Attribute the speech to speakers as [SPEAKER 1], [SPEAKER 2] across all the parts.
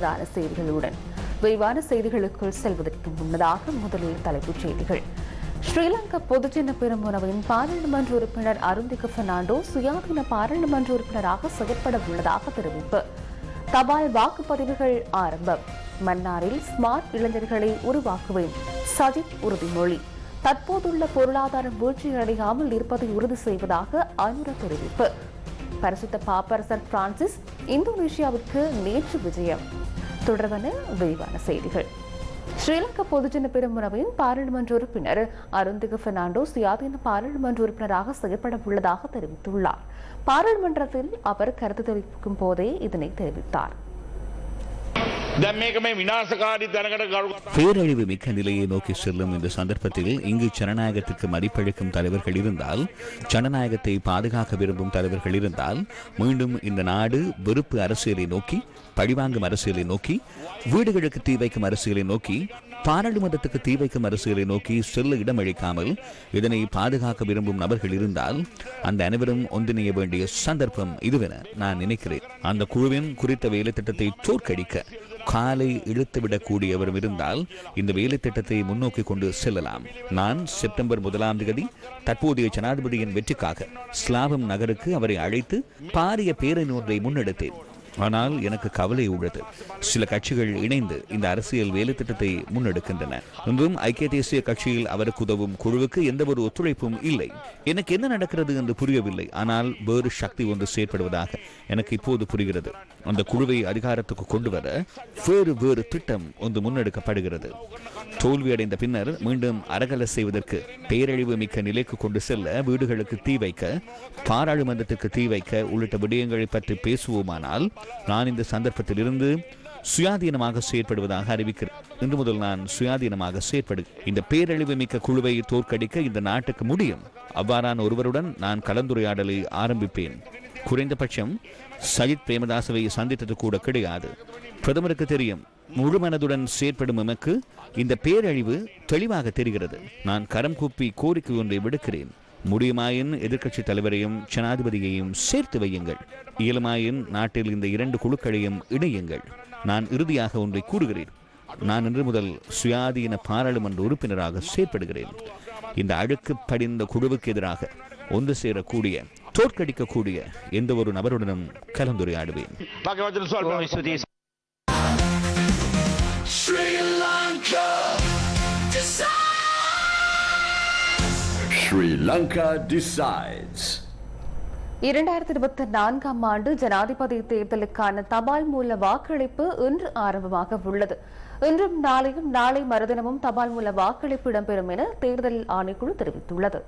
[SPEAKER 1] பிரதான செய்திகளுடன் விரிவான செய்திகளுக்குள் செல்வதற்கு முன்னதாக முதலில் தலைப்புச் செய்திகள். ஸ்ரீலங்கா பொதுஜன பெருமுனவின் பாராளுமன்ற உறுப்பினர் அருந்திக பெர்னாண்டோ சுயாதீன பாராளுமன்ற உறுப்பினராக செயற்பட உள்ளதாக தெரிவிப்பு. தபால் வாக்குப்பதிவுகள் ஆரம்பம். மன்னாரில் ஸ்மார்ட் இளைஞர்களை உருவாக்குவேன். சஜித் உறுதிமொழி. தற்போதுள்ள பொருளாதாரம் வீழ்ச்சியடையாமல் இருப்பதை உறுதி செய்வதாக அனுர தெரிவிப்பு. பரிசுத்த பாப்பரசர் பிரான்சிஸ் இந்தோனேஷியாவிற்கு நேற்று விஜயம். தொடர்பான விரிவான செய்திகள். ஸ்ரீலங்கா பொதுஜன பெருமுனவின் பாராளுமன்ற உறுப்பினர் அருந்திக பெர்னாண்டோ சுயாதீன பாராளுமன்ற உறுப்பினராக செயற்பட உள்ளதாக தெரிவித்துள்ளார். பாராளுமன்றத்தில் அவர் கருத்து தெரிவிக்கும் போதே இதனை தெரிவித்தார்.
[SPEAKER 2] பேரழிவு மிக்க நிலையை நோக்கி செல்லும் இந்த சந்தர்ப்பத்தில் இங்கு ஜனநாயகத்திற்கு மதிப்பளிக்கும் தலைவர்கள் இருந்தால் ஜனநாயகத்தை பாதுகாக்க விரும்பும் தலைவர்கள் இருந்தால் மீண்டும் இந்த நாடு வெறுப்பு அரசியலை நோக்கி பழிவாங்கும் அரசியலை நோக்கி வீடுகளுக்கு தீ வைக்கும் அரசியலை நோக்கி பாராளுமன்றத்துக்கு தீ வைக்கும் அரசியலை நோக்கி செல்ல இடமளிக்காமல் இதனை பாதுகாக்க விரும்பும் நபர்கள் இருந்தால் அந்த அனைவரும் ஒன்றிணைய வேண்டிய சந்தர்ப்பம் இதுவென நான் நினைக்கிறேன். அந்த குழுவின் குறித்த வேலை திட்டத்தை தோற்கடிக்க காலை இழுத்துவிடக்கூடியவரும் இருந்தால் இந்த வேலை திட்டத்தை முன்னோக்கி கொண்டு செல்லலாம். நான் செப்டம்பர் முதலாம் தேதி தற்போதைய ஜனாதிபதியின் வெற்றிக்காக ஸ்லாபம் நகருக்கு அவரை அழைத்து பாரிய பேரணி ஒன்றை முன்னெடுத்தேன். ஆனால் எனக்கு கவலை உள்ளது. சில கட்சிகள் இணைந்து இந்த அரசியல் வேலை திட்டத்தை முன்னெடுக்கின்றன. இன்றும் ஐக்கிய தேசிய கட்சியில் அவருக்கு உதவும் குழுவுக்கு எந்த ஒரு ஒத்துழைப்பும் இல்லை. எனக்கு என்ன நடக்கிறது என்று புரியவில்லை. ஆனால் வேறு சக்தி ஒன்று செயற்படுவதாக எனக்கு இப்போது புரிகிறது. அந்த குழுவை அதிகாரத்துக்கு கொண்டு வர வேறு வேறு திட்டம் ஒன்று முன்னெடுக்கப்படுகிறது. தோல்வியடைந்த பின்னர் மீண்டும் அரகல செய்வதற்கு பேரழிவு மிக்க நிலைக்கு கொண்டு செல்ல வீடுகளுக்கு தீ வைக்க பாராளுமன்றத்துக்கு தீ வைக்க உள்ளிட்ட விடயங்களை பற்றி பேசுவோமானால் நான் இந்த சந்தர்ப்பத்தில் இருந்து சுயாதீனமாக செயற்படுவதாக அறிவிக்கிறேன். இன்று முதல் நான் சுயாதீனமாக செயற்படு இந்த பேரழிவு மிக்க குழுவை தோற்கடிக்க இந்த நாட்டுக்கு முடியும். அவ்வாறான ஒருவருடன் நான் கலந்துரையாடலை ஆரம்பிப்பேன். குறைந்தபட்சம் சஜித் பிரேமதாசவை சந்தித்தது கூட கிடையாது. பிரதமருக்கு தெரியும் முழு மனதுடன் செயற்படும் எமக்கு இந்த பேரழிவு தெளிவாக தெரிகிறது. நான் கரம் கூப்பி கோரிக்கை ஒன்றை விடுக்கிறேன். முடியுமாயின் எதிர்க்கட்சி தலைவரையும் ஜனாதிபதியையும் சேர்த்து வையுங்கள். இயலுமாயின் நாட்டில் இந்த இரண்டு குழுக்களையும் இணையுங்கள். நான் இறுதியாக ஒன்றை கூறுகிறேன். நான் இன்று முதல் சுயாதீன பாராளுமன்ற உறுப்பினராக செயற்படுகிறேன். இந்த அழுக்கு படிந்த குழுவுக்கு எதிராக ஒன்று சேரக்கூடிய தோற்கடிக்கக்கூடிய எந்த ஒரு நபருடனும் கலந்துரையாடுவேன்.
[SPEAKER 3] මගේ
[SPEAKER 4] ஸ்ரீலங்கா டிசைட்ஸ்
[SPEAKER 1] இரண்டாயிரத்தி இருபத்தி நான்காம் ஆண்டு ஜனாதிபதி தேர்தலுக்கான தபால் மூல வாக்களிப்பு இன்று ஆரம்பமாக உள்ளது. இன்றும் நாளையும் நாளை மறுதினமும் தபால் மூல வாக்களிப்பு இடம்பெறும் என தேர்தல் ஆணைக்குழு தெரிவித்துள்ளது.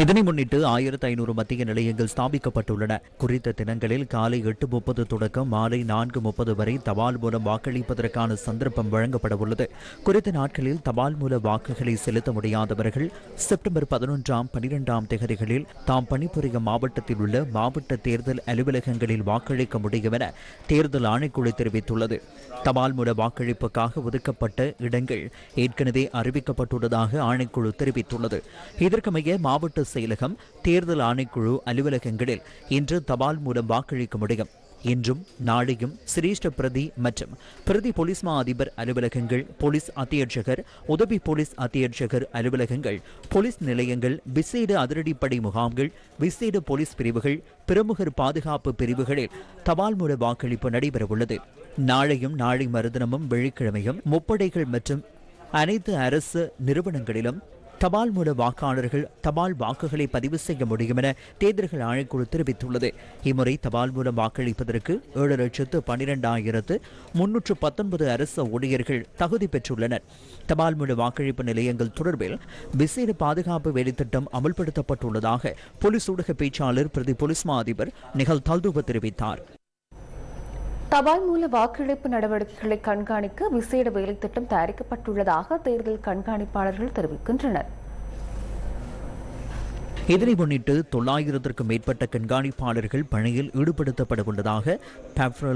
[SPEAKER 5] இதனை முன்னிட்டு ஆயிரத்து ஐநூறு மத்திய நிலையங்கள் ஸ்தாபிக்கப்பட்டுள்ளன. குறித்த தினங்களில் காலை எட்டு முப்பது தொடக்கம் மாலை நான்கு முப்பது வரை தபால் மூலம் வாக்களிப்பதற்கான சந்தர்ப்பம் வழங்கப்பட உள்ளது. குறித்த நாட்களில் தபால் மூல வாக்குகளை செலுத்த முடியாதவர்கள் செப்டம்பர் பதினொன்றாம் பனிரெண்டாம் தேதிகளில் தாம் பணிபுரியும் மாவட்டத்தில் உள்ள மாவட்ட தேர்தல் அலுவலகங்களில் வாக்களிக்க முடியும் என தேர்தல் ஆணைக்குழு தெரிவித்துள்ளது. தபால் மூல வாக்களிப்புக்காக ஒதுக்கப்பட்ட இடங்கள் ஏற்கனவே அறிவிக்கப்பட்டுள்ளதாக ஆணைக்குழு தெரிவித்துள்ளது. இதற்கமைய மாவட்ட செயலகம் தேர்தல் ஆணைக்குழு அலுவலகங்களில் இன்று தபால் மூலம் வாக்களிக்க முடியும். இன்றும் நாளையும் சிரேஷ்ட பிரதி மற்றும் பிரதி போலீஸ் மா அதிபர் அலுவலகங்கள் போலீஸ் அத்தியட்சகர் உதவி போலீஸ் அத்தியட்சகர் அலுவலகங்கள் போலீஸ் நிலையங்கள் விசேட அதிரடிப்படை முகாம்கள் விசேட போலீஸ் பிரிவுகள் பிரமுகர் பாதுகாப்பு பிரிவுகளில் தபால் மூல வாக்களிப்பு நடைபெறவுள்ளது. நாளையும் நாளை மறுதினமும் வெள்ளிக்கிழமையும் முப்படைகள் மற்றும் அனைத்து அரசு நிறுவனங்களிலும் தபால் மூல வாக்காளர்கள் தபால் வாக்குகளை பதிவு செய்ய முடியும் என தேர்தல்கள் ஆணைக்குழு தெரிவித்துள்ளது. இம்முறை தபால் மூலம் வாக்களிப்பதற்கு ஏழு லட்சத்து பன்னிரெண்டாயிரத்து முன்னூற்று பத்தொன்பது அரசு ஊழியர்கள் தகுதி பெற்றுள்ளனர். தபால் மூல வாக்களிப்பு நிலையங்கள் தொடர்பில் விசேட பாதுகாப்பு வேலைத்திட்டம் அமல்படுத்தப்பட்டுள்ளதாக போலீஸ் ஊடக பேச்சாளர் பிரதி போலீஸ் மா அதிபர் நிகழ் தல்தூப தெரிவித்தார்.
[SPEAKER 1] தபால் மூல வாக்களிப்பு நடவடிக்கைகளை கண்காணிக்க விசேட வேலைத்திட்டம் தயாரிக்கப்பட்டுள்ளதாக தேர்தல் கண்காணிப்பாளர்கள் தெரிவிக்கின்றனர்.
[SPEAKER 5] இதனை முன்னிட்டு தொள்ளாயிரத்திற்கும் மேற்பட்ட கண்காணிப்பாளர்கள் பணியில் ஈடுபடுத்தப்பட உள்ளதாக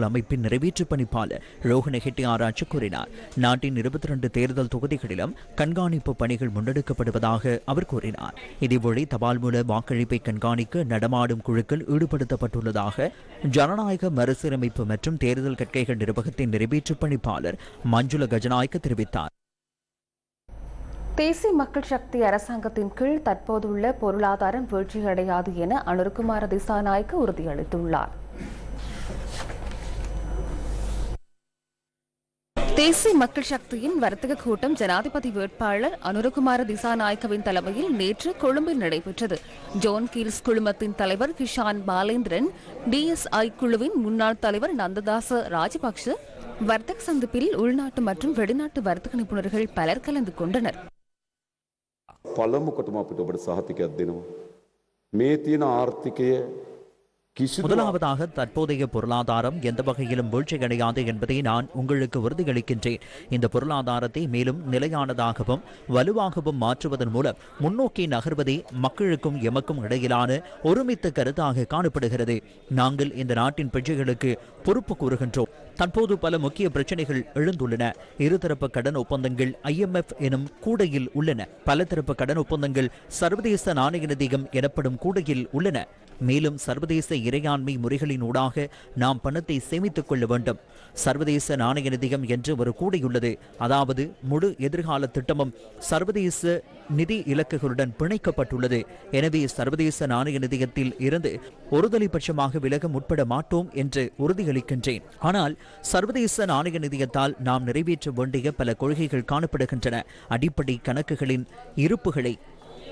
[SPEAKER 5] அமைப்பின் நிறைவேற்று பணிப்பாளர் ரோஹன ஹெட்டி ஆராய்ச்சி கூறினார். நாட்டின் இருபத்தி ரெண்டு தேர்தல் தொகுதிகளிலும் கண்காணிப்பு பணிகள் முன்னெடுக்கப்படுவதாக அவர் கூறினார். இதேவேளை தபால் மூல வாக்களிப்பை கண்காணிக்க நடமாடும் குழுக்கள் ஈடுபடுத்தப்பட்டுள்ளதாக ஜனநாயக மறுசீரமைப்பு மற்றும் தேர்தல் கற்கைகள் நிர்வாகத்தின் நிறைவேற்று பணிப்பாளர் மஞ்சுள கஜநாயக்க தெரிவித்தார்.
[SPEAKER 1] தேசிய மக்கள் சக்தி அரசாங்கத்தின் கீழ் தற்போதுள்ள பொருளாதாரம் வீழ்ச்சியடையாது என அனுர்குமார திசாநாயக்க உறுதியளித்துள்ளார். தேசிய மக்கள் சக்தியின் வர்த்தக கூட்டம் ஜனாதிபதி வேட்பாளர் அனுரகுமார திசாநாயக்கவின் தலைமையில் நேற்று கொழும்பில் நடைபெற்றது. ஜோன் கீல்ஸ் குழுமத்தின் தலைவர் கிஷான் பாலேந்திரன் டிஎஸ்ஐ குழுவின் முன்னாள் தலைவர் நந்ததாச ராஜபக்ஷ வர்த்தக சந்திப்பில் உள்நாட்டு மற்றும் வெளிநாட்டு வர்த்தக நிபுணர்கள் பலர் கலந்து கொண்டனர்.
[SPEAKER 6] පළමුකොටම අපිට ඔබට සහතිකයක් දෙනවා. මේ තියෙන ආර්ථිකය කිසිදු
[SPEAKER 5] முதலாவதாக தற்போதைய பொருளாதாரம் எந்த வகையிலும் வீழ்ச்சியடையாது என்பதை நான் உங்களுக்கு உறுதியளிக்கின்றேன் இந்த பொருளாதாரத்தை மேலும் நிலையானதாகவும் வலுவாகவும் மாற்றுவதன் மூலம் முன்னோக்கி நகர்வதே மக்களுக்கும் எமக்கும் இடையிலான ஒருமித்த கருத்தாக காணப்படுகிறது நாங்கள் இந்த நாட்டின் பிரஜைகளுக்கு பொறுப்பு கூறுகின்றோம் தற்போது பல முக்கிய பிரச்சனைகள் எழுந்துள்ளன. இருதரப்பு கடன் ஒப்பந்தங்கள் ஐஎம்எஃப் எனும் கூடையில் உள்ளன. பலதரப்பு கடன் ஒப்பந்தங்கள் சர்வதேச நாணய நிதியம் எனப்படும் கூடையில் உள்ளன. மேலும் சர்வதேச இறையாண்மை முறைகளின் ஊடாக நாம் பணத்தை சேமித்துக் கொள்ள வேண்டும். சர்வதேச நாணய நிதியம் என்று ஒரு கூடையுள்ளது அதாவது முழு எதிர்கால திட்டமும் சர்வதேச நிதி இலக்குகளுடன் பிணைக்கப்பட்டுள்ளது. எனவே சர்வதேச நாணய நிதியத்தில் இருந்து ஒருதலைபட்சமாக விலக முற்பட மாட்டோம் என்று உறுதியளிக்கின்றேன். ஆனால் சர்வதேச நாணய நிதியத்தால் நாம் நிறைவேற்ற வேண்டிய பல கொள்கைகள் காணப்படுகின்றன. அடிப்படை கணக்குகளின் இருப்புகளை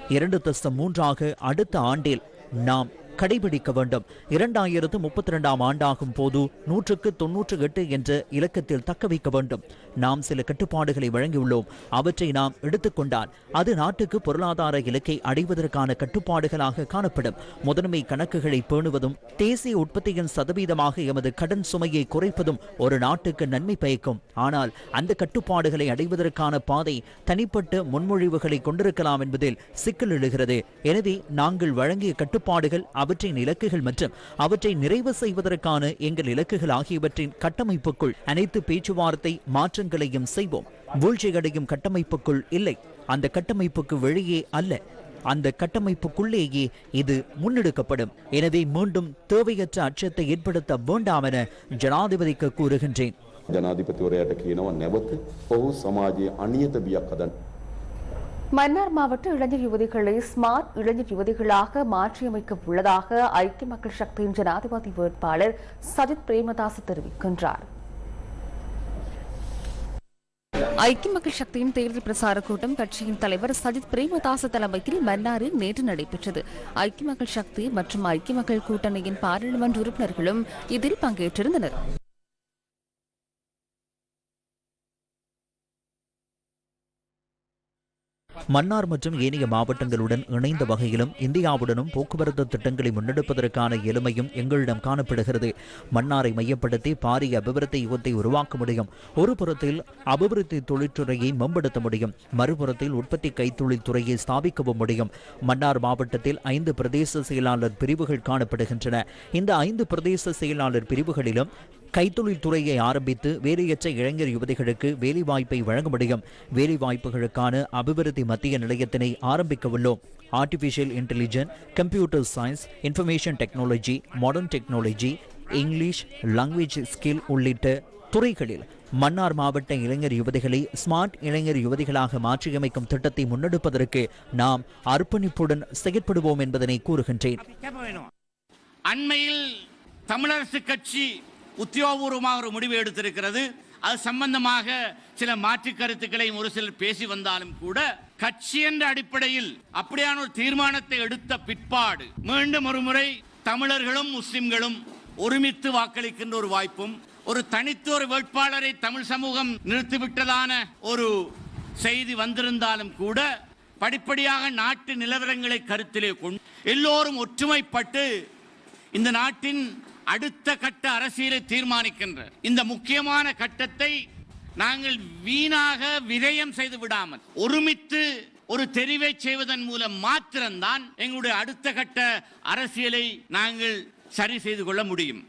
[SPEAKER 5] இரண்டு தசம் மூன்றாக அடுத்த ஆண்டில் நாம் கடைபிடிக்க வேண்டும். இரண்டாயிரத்து முப்பத்தி இரண்டாம் ஆண்டாகும் போது நூற்றுக்கு தொன்னூற்று எட்டு என்ற இலக்கத்தில் தக்க வைக்க வேண்டும். நாம் சில கட்டுப்பாடுகளை வழங்கியுள்ளோம். அவற்றை நாம் எடுத்துக்கொண்டால் அது நாட்டுக்கு பொருளாதார இலக்கை அடைவதற்கான கட்டுப்பாடுகளாக காணப்படும். முதன்மை கணக்குகளை பேணுவதும் தேசிய உற்பத்தியின் சதவீதமாக எமது கடன் சுமையை குறைப்பதும் ஒரு நாட்டுக்கு நன்மை பயக்கும். ஆனால் அந்த கட்டுப்பாடுகளை அடைவதற்கான பாதை தனிப்பட்ட முன்மொழிவுகளை கொண்டிருக்கலாம் என்பதில் சிக்கல் எழுகிறது. எனவே நாங்கள் வழங்கிய கட்டுப்பாடுகள் அவற்றின் இலக்குகள் மற்றும் அவற்றை நிறைவு செய்வதற்கான எங்கள் இலக்குகள் ஆகியவற்றின் கட்டமைப்புக்குள் அனைத்து பேச்சுவார்த்தை மாற்ற குற்றங்களையும் செய்வோம். வீழ்ச்சியடையும் கட்டமைப்புக்குள் இல்லை. அந்த கட்டமைப்புக்கு வெளியே அல்ல. அந்த கட்டமைப்புக்குள்ளேயே இது முன்னெடுக்கப்படும். எனவே மீண்டும் தேவையற்ற அச்சத்தை ஏற்படுத்த வேண்டாம் என ஜனாதிபதிக்கு கூறுகின்றேன்.
[SPEAKER 6] ஜனாதிபதியோரையாட்ட கீனவன்
[SPEAKER 1] மன்னார் மாவட்ட இளைஞர் யுவதிகளை ஸ்மார்ட் இளைஞர் யுவதிகளாக மாற்றியமைக்க உள்ளதாக ஐக்கிய மக்கள் சக்தியின் ஜனாதிபதி வேட்பாளர் சஜித் பிரேமதாஸ் தெரிவிக்கின்றார். ஐக்கிய மக்கள் சக்தியின் தேர்தல் பிரசார கூட்டம் கட்சியின் தலைவர் சஜித் பிரேமதாச தலைமையில் மன்னாரில் நேற்று நடைபெற்றது. ஐக்கிய மக்கள் சக்தி மற்றும் ஐக்கிய மக்கள் கூட்டணியின் பாராளுமன்ற உறுப்பினர்களும் இதில் பங்கேற்றிருந்தனர்.
[SPEAKER 5] மன்னார் மற்றும் ஏனைய மாவட்டங்களுடன் இணைந்த வகையிலும் இந்தியாவுடனும் போக்குவரத்து திட்டங்களை முன்னெடுப்பதற்கான எளிமையும் எங்களிடம் காணப்படுகிறது. மன்னாரை மையப்படுத்தி பாரிய அபிவிருத்தி யுகத்தை உருவாக்க முடியும். ஒரு புறத்தில் அபிவிருத்தி தொழிற்துறையை மேம்படுத்த முடியும். மறுபுறத்தில் உற்பத்தி கைத்தொழில் துறையை ஸ்தாபிக்கவும் முடியும். மன்னார் மாவட்டத்தில் ஐந்து பிரதேச செயலாளர் பிரிவுகள் காணப்படுகின்றன. இந்த ஐந்து பிரதேச செயலாளர் பிரிவுகளிலும் கைத்தொழில் துறையை ஆரம்பித்து வேலையற்ற இளைஞர் யுவதிகளுக்கு வேலைவாய்ப்பை வழங்க முடியும் வேலைவாய்ப்புகளுக்கான அபிவிருத்தி மத்திய நிலையத்தினை ஆரம்பிக்க உள்ளோம். Artificial intelligence computer science information technology modern technology English language skill உள்ளிட்ட துறைகளில் மன்னார் மாவட்ட இளைஞர் யுவதிகளை ஸ்மார்ட் இளைஞர் யுவதிகளாக மாற்றியமைக்கும் திட்டத்தை முன்னெடுப்பதற்கு நாம் அர்ப்பணிப்புடன் செயற்படுவோம் என்பதனை கூறுகின்றேன்.
[SPEAKER 7] அண்மையில் தமிழரசு கட்சி உத்தியோகபூர்வமாக ஒரு முடிவு எடுத்திருக்கிறது. அது சம்பந்தமாக சில மாற்று கருத்துக்களையும் ஒரு சிலர் பேசி வந்தாலும் கூட கட்சி என்ற அடிப்படையில் அப்படியான ஒரு தீர்மானத்தை எடுத்த பிற்பாடு மீண்டும் ஒரு முறை தமிழர்களும் முஸ்லிம்களும் ஒருமித்து வாக்களிக்கின்ற ஒரு வாய்ப்பும் ஒரு தனித்து ஒரு வேட்பாளரை தமிழ் சமூகம் நிறுத்திவிட்டதான ஒரு செய்தி வந்திருந்தாலும் கூட படிப்படியாக நாட்டு நிலவரங்களை கருத்திலே கொண்டு எல்லோரும் ஒற்றுமைப்பட்டு இந்த நாட்டின் அடுத்த கட்ட அரசியலை தீர்மானிக்கின்ற இந்த முக்கியமான கட்டத்தை நாங்கள் வீணாக விரயம் செய்து விடாமல் ஒருமித்து ஒரு தெரிவை செய்வதன் மூலம் மாத்திரம்தான் எங்களுடைய அடுத்த கட்ட அரசியலை நாங்கள் சரி செய்து கொள்ள முடியும்.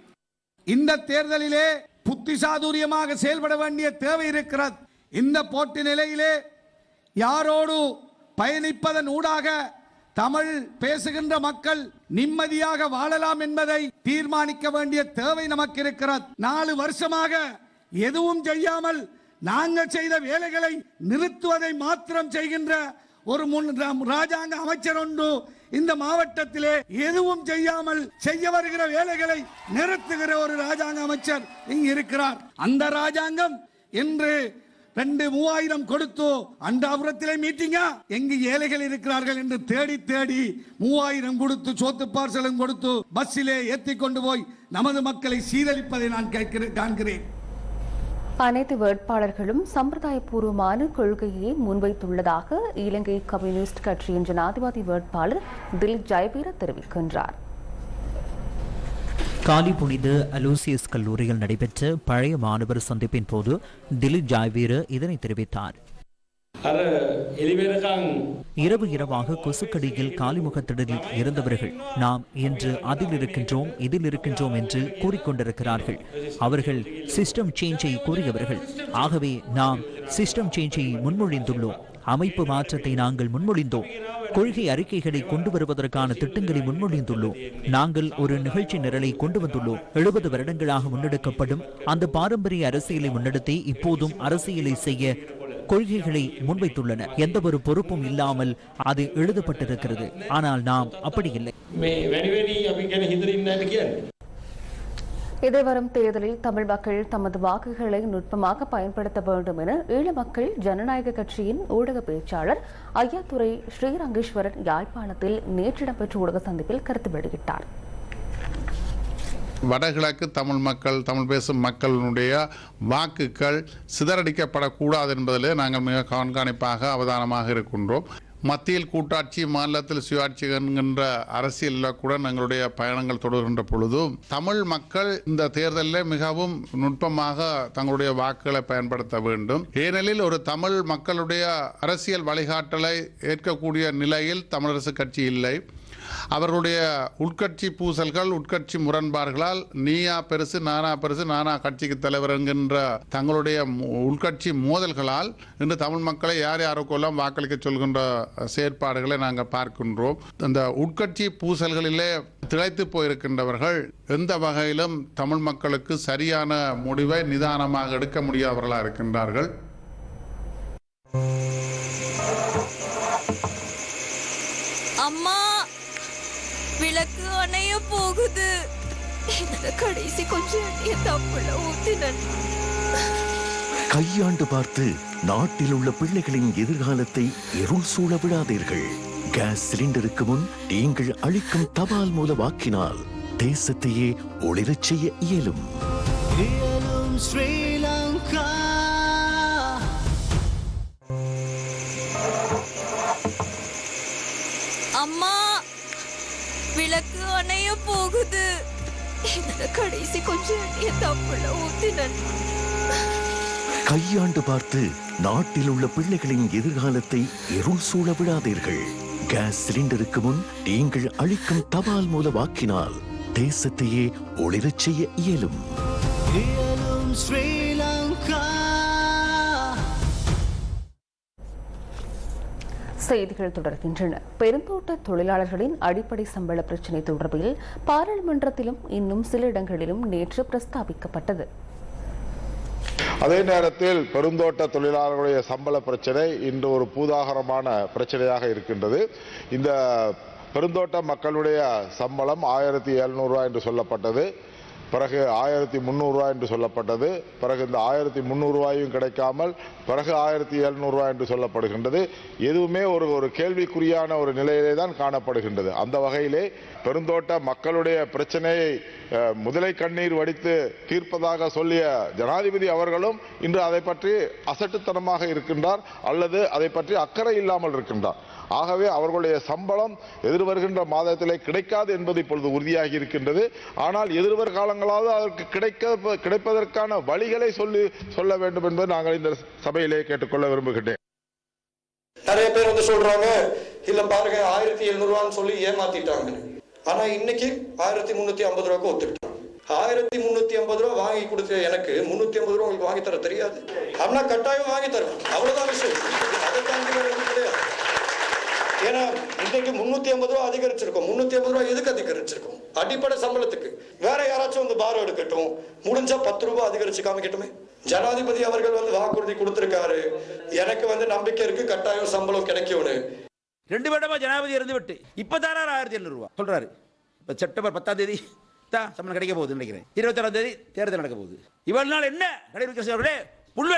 [SPEAKER 8] இந்த தேர்தலிலே புத்திசாதுரியமாக செயல்பட வேண்டிய தேவை இருக்கிறது. இந்த போட்டி நிலையிலே யாரோடு பயணிப்பதன் ஊடாக தமிழ் பேசுகின்ற மக்கள் நிம்மதியாக வாழலாம் என்பதை தீர்மானிக்க வேண்டிய தேவை நமக்கு இருக்கிறது நாலு வருஷமாக எதுவும் செய்யாமல் நாங்கள் செய்த வேலைகளை நிறுத்துவதை மாத்திரம் செய்கின்ற ஒரு முன் ராஜாங்க அமைச்சர் ஒன்று இந்த மாவட்டத்திலே எதுவும் செய்யாமல் செய்ய வருகிற வேலைகளை நிறுத்துகிற ஒரு ராஜாங்க அமைச்சர் இங்கு இருக்கிறார். அந்த ராஜாங்கம் இன்று ரெண்டு மூவாயிரம் கொடுத்து அண்டாபுரத்திலே மீட்டிங்கா? எங்கு ஏழைகள் இருக்கிறார்கள் என்று தேடி தேடி மூவாயிரம் கொடுத்து சோத்து பார்சலும் கொடுத்து பஸ்ஸிலே ஏற்றி கொண்டு போய் நமது மக்களை சீரழிப்பதை நான் கேட்கிறேன் காண்கிறேன்.
[SPEAKER 1] அனைத்து வேட்பாளர்களும் சம்பிரதாயபூர்வமான கொள்கையை முன்வைத்துள்ளதாக இலங்கை கம்யூனிஸ்ட் கட்சியின் ஜனாதிபதி வேட்பாளர் திலீப் ஜெயபீர தெரிவிக்கின்றார்.
[SPEAKER 5] காலி புனித அலூசியஸ் கல்லூரியில் நடைபெற்ற பழைய மாணவர் சந்திப்பின் போது திலீப் ஜாய்வீர் இதனை தெரிவித்தார். இரவு இரவாக கொசுக்கடியில் காலிமுகத்திடலில் இருந்தவர்கள் நாம் இன்று அதில் இருக்கின்றோம் இதில் இருக்கின்றோம் என்று கூறிக்கொண்டிருக்கிறார்கள். அவர்கள் சிஸ்டம் சேஞ்சை கூறியவர்கள். ஆகவே நாம் சிஸ்டம் சேஞ்சை முன்மொழிந்துள்ளோம். அமைப்பு மாற்றத்தை நாங்கள் முன்மொழிந்தோம். கொள்கை அறிக்கைகளை கொண்டு வருவதற்கான திட்டங்களை முன்மொழிந்துள்ளோம். நாங்கள் ஒரு நிகழ்ச்சி நிரலை கொண்டு வந்துள்ளோம் எழுபது வருடங்களாக முன்னெடுக்கப்படும் அந்த பாரம்பரிய அரசியலை முன்னெடுத்தே இப்போதும் அரசியலை செய்ய கொள்கைகளை முன்வைத்துள்ளன. எந்த ஒரு பொறுப்பும் இல்லாமல் அது எழுதப்பட்டிருக்கிறது. ஆனால் நாம் அப்படி இல்லை.
[SPEAKER 1] எதிர்வரும் தேர்தலில் தமிழ் மக்கள் தமது வாக்குகளை நுட்பமாக பயன்படுத்த வேண்டும் என ஈழ மக்கள் ஜனநாயக கட்சியின் ஊடக பேச்சாளர் ஐயாத்துறை ஸ்ரீரங்கேஸ்வரன் யாழ்ப்பாணத்தில் நேற்று இடம்பெற்ற ஊடக சந்திப்பில் கருத்து வெளியிட்டார்.
[SPEAKER 9] வடகிழக்கு தமிழ் மக்கள் தமிழ் பேசும் மக்களினுடைய வாக்குகள் சிதறடிக்கப்படக்கூடாது என்பதிலே நாங்கள் மிக கண்காணிப்பாக அவதானமாக இருக்கின்றோம். மத்தியில் கூட்டாட்சி மாநிலத்தில் சுயாட்சி என்கின்ற அரசியலில் கூட எங்களுடைய பயணங்கள் தொடர்கின்ற பொழுதும் தமிழ் மக்கள் இந்த தேர்தலில் மிகவும் நுட்பமாக தங்களுடைய வாக்குகளை பயன்படுத்த வேண்டும். ஏனெனில் ஒரு தமிழ் மக்களுடைய அரசியல் வழிகாட்டலை ஏற்கக்கூடிய நிலையில் தமிழரசு கட்சி இல்லை. அவர்களுடைய உட்கட்சி பூசல்கள் உட்கட்சி முரண்பாடுகளால் நீயா பெருசு நானா பெருசு நானா கட்சிக்கு தலைவர் என்கின்ற தங்களுடைய மு- உட்கட்சி மோதல்களால் இன்று தமிழ் மக்களை யார் யாருக்கெல்லாம் வாக்களிக்க சொல்கின்ற செயற்பாடுகளை நாங்கள் பார்க்கின்றோம். அந்த உட்கட்சி பூசல்களிலே திளைத்து போயிருக்கின்றவர்கள் எந்த வகையிலும் தமிழ் மக்களுக்கு சரியான முடிவை நிதானமாக எடுக்க முடியாதவர்களாக இருக்கின்றார்கள்.
[SPEAKER 10] அம்மா! விளக்கு அணைய போகுது. என்னோட கடைசி கொஞ்சம் எண்ணெய தப்புல ஊத்தினேன்.
[SPEAKER 11] கையாண்டு பார்த்து நாட்டில் உள்ள பிள்ளைகளின் எதிர்காலத்தை இருள் சூழ விடாதீர்கள். கேஸ் சிலிண்டருக்கு முன் நீங்கள் அளிக்கும் தபால் மூல வாக்கினால் தேசத்தையே ஒளிரச் செய்ய இயலும்.
[SPEAKER 12] ஸ்ரீலங்கா
[SPEAKER 10] விளக்கு அணைய போகுது. கடைசி கொஞ்சம் எண்ணெய தப்புல ஊத்தினேன்.
[SPEAKER 11] கையாண்டு பார்த்து நாட்டில் உள்ள பிள்ளைகளின் எதிர்காலத்தை இருள் சூழ விடாதீர்கள். கேஸ் சிலிண்டருக்கு முன் நீங்கள் அளிக்கும் தபால் மூல வாக்கினால் தேசத்தையே ஒளிரச் செய்ய இயலும்.
[SPEAKER 12] இயலும்
[SPEAKER 1] செய்திகள் தொடர்கின்றன. பெருந்தோட்ட தொழிலாளர்களின் அடிப்படை சம்பள பிரச்சினை தொடர்பில் பாராளுமன்றத்திலும் இன்னும் சில இடங்களிலும் நேற்று பிரஸ்தாபிக்கப்பட்டது.
[SPEAKER 13] அதே நேரத்தில் பெருந்தோட்ட தொழிலாளர்களுடைய சம்பள பிரச்சனை இன்று ஒரு பூதாகரமான பிரச்சனையாக இருக்கின்றது. இந்த பெருந்தோட்ட மக்களுடைய சம்பளம் ஆயிரத்தி எழுநூறுவா என்று சொல்லப்பட்டது. பிறகு ஆயிரத்தி முந்நூறுரூவா என்று சொல்லப்பட்டது. பிறகு இந்த ஆயிரத்தி முந்நூறுரூவாயும் கிடைக்காமல் பிறகு ஆயிரத்தி எழுநூறுவா என்று சொல்லப்படுகின்றது. எதுவுமே ஒரு ஒரு கேள்விக்குறியான ஒரு நிலையிலே தான் காணப்படுகின்றது. அந்த வகையிலே பெருந்தோட்ட மக்களுடைய பிரச்சனையை முதலை கண்ணீர் வடித்து தீர்ப்பதாக சொல்லிய ஜனாதிபதி அவர்களும் இன்று அதை பற்றி அசட்டுத்தனமாக இருக்கின்றார் அல்லது அதை பற்றி அக்கறை இல்லாமல் இருக்கின்றார். ஆகவே அவர்களுடைய சம்பளம் எதிர்வருகின்ற மாதத்திலே கிடைக்காது என்பது இப்பொழுது உறுதியாகி இருக்கின்றது. ஆனால் எதிர்வர் காலங்களாவது அதற்கு கிடைக்க கிடைப்பதற்கான வழிகளை சொல்லி சொல்ல வேண்டும் என்பது நாங்கள் இந்த சபையிலே கேட்டுக்கொள்ள விரும்புகின்றேன்.
[SPEAKER 14] நிறைய பேர் வந்து சொல்றாங்க இல்ல பாருங்க ஆயிரத்தி எழுநூறுவான்னு சொல்லி ஏமாத்திட்டாங்க ஆனா இன்னைக்கு ஆயிரத்தி முன்னூத்தி ஐம்பது ரூபாய்க்கு ஒத்துக்கிட்டாங்க. ஆயிரத்தி முன்னூத்தி ஐம்பது ரூபா வாங்கி கொடுத்த எனக்கு முன்னூத்தி ஐம்பது ரூபா உங்களுக்கு வாங்கி தர தெரியாது. ஆனா கட்டாயம் வாங்கி தரும் அவ்வளவுதான் விஷயம். அதை தாண்டி ஏன்னா இன்றைக்கு முன்னூத்தி ஐம்பது ரூபா அதிகரிச்சிருக்கோம். முன்னூத்தி ஐம்பது ரூபா எதுக்கு அதிகரிச்சிருக்கோம்? அடிப்படை சம்பளத்துக்கு. வேற யாராச்சும் வந்து பாரம் எடுக்கட்டும். முடிஞ்சா பத்து ரூபாய் அதிகரிச்சு காமிக்கட்டுமே? ஜனாதிபதி அவர்கள் வந்து வாக்குறுதி கொடுத்திருக்காரு. எனக்கு வந்து நம்பிக்கை இருக்கு கட்டாயம் சம்பளம் கிடைக்கும்னு.
[SPEAKER 15] ரெண்டு வருடமா ஜனாதிபதி இருந்து விட்டு இப்ப தாராரு ஆயிரத்தி எழுநூறு ரூபா? சொல்றாரு. இப்ப செப்டம்பர் பத்தாம் தேதி தான் சம்பளம் கிடைக்க போகுது நினைக்கிறேன். இருபத்தாறாம் தேதி தேர்தல் நடக்க போகுது. இவ்வளவு நாள் என்ன? நடைபெற்ற அவர்களே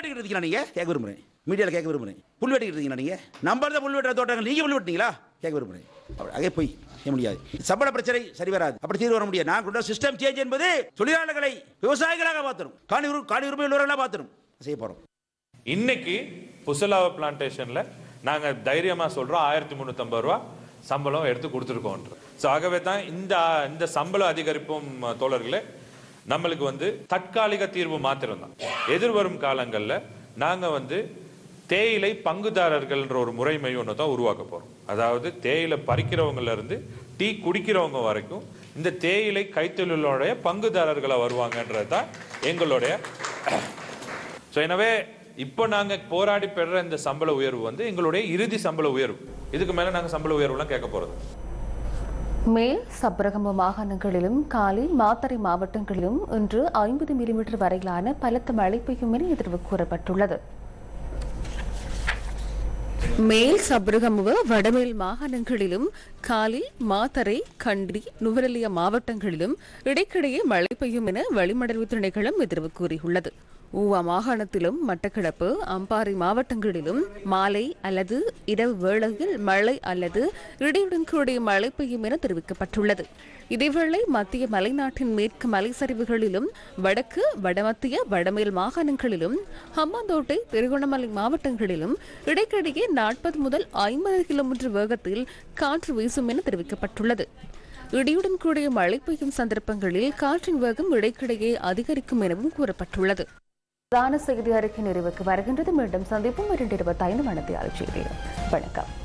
[SPEAKER 15] இருக்கீங்களா நீங்க? கேட்க விரும்புறேன். மீடியாவில் கேட்க விரும்புகிறேன் புல் வெட்டிக்கிட்டு இருக்கீங்களா நீங்கள் நம்பர் தான் புல் வெட்டுற தோட்டங்கள் நீங்கள் புல் வெட்டினீங்களா? கேட்க விரும்புகிறேன் அப்படி அங்கே போய் செய்ய முடியாது. சம்பள பிரச்சனை சரி வராது. அப்படி தீர்வு வர முடியாது. நான் கொண்ட சிஸ்டம் சேஞ்ச் என்பது தொழிலாளர்களை விவசாயிகளாக பார்த்துரும் காணி காணி உரிமை உள்ளவர்களாக பார்த்துரும் செய்ய போகிறோம்
[SPEAKER 16] இன்னைக்கு புசலாவ பிளான்டேஷனில் நாங்கள் தைரியமாக சொல்கிறோம் ஆயிரத்தி முந்நூற்றம்பது ரூபா சம்பளம் எடுத்து கொடுத்துருக்கோன்ற ஸோ ஆகவே தான் இந்த இந்த சம்பள அதிகரிப்பும் தோழர்களே நம்மளுக்கு வந்து தற்காலிக தீர்வு மாத்திரம்தான். எதிர்வரும் காலங்களில் நாங்கள் வந்து தேயிலை பங்குதாரர்கள்ன்ற ஒரு முறைமை ஒன்று தான் உருவாக்க போகிறோம் அதாவது தேயிலை பறிக்கிறவங்கலேருந்து டீ குடிக்கிறவங்க வரைக்கும் இந்த தேயிலை கைத்தொழிலோடைய பங்குதாரர்களா வருவாங்கன்றது தான் எங்களுடைய ஸோ எனவே இப்போ நாங்கள் போராடி பெற இந்த சம்பள உயர்வு வந்து எங்களுடைய இறுதி சம்பள உயர்வு. இதுக்கு மேலே நாங்கள் சம்பள உயர்வுலாம் கேட்க போகிறது
[SPEAKER 1] மேல் சப்ரகம மாகாணங்களிலும் காலி மாத்தறை மாவட்டங்களிலும் இன்று ஐம்பது மில்லிமீட்டர் வரையிலான பலத்த மழை பெய்யும் என எதிர்வு கூறப்பட்டுள்ளது. மேல் சபருகமுவ வடமேல் மாகாணங்களிலும் காலி மாத்தரை கண்டி நுவரெலியா மாவட்டங்களிலும் இடைக்கிடையே மழை பெய்யும் என வளிமண்டல திணைக்களம் எதிர்வு கூறியுள்ளது. ஊவா மாகாணத்திலும் மட்டக்களப்பு அம்பாறை மாவட்டங்களிலும் மாலை அல்லது இரவு வேளையில் மழை அல்லது இடியுடன் கூடிய மழை பெய்யும் என தெரிவிக்கப்பட்டுள்ளது. இதேவேளை மத்திய மலைநாட்டின் மேற்கு மலைச்சரிவுகளிலும் வடக்கு வடமத்திய வடமேல் மாகாணங்களிலும் ஹம்பாந்தோட்டை திருகோணமலை மாவட்டங்களிலும் இடைக்கிடையே நாற்பது முதல் ஐம்பது கிலோமீட்டர் வேகத்தில் காற்று வீசும் என தெரிவிக்கப்பட்டுள்ளது. இடியுடன் கூடிய மழை பெய்யும் சந்தர்ப்பங்களில் காற்றின் வேகம் இடைக்கிடையே அதிகரிக்கும் எனவும் கூறப்பட்டுள்ளது. செய்தி அறிக்கை நிறைவுக்கு வருகின்றது. மீண்டும் சந்திப்போம். இரண்டு இருபத்தைந்து மணித்தியால் செய்தியில் வணக்கம்.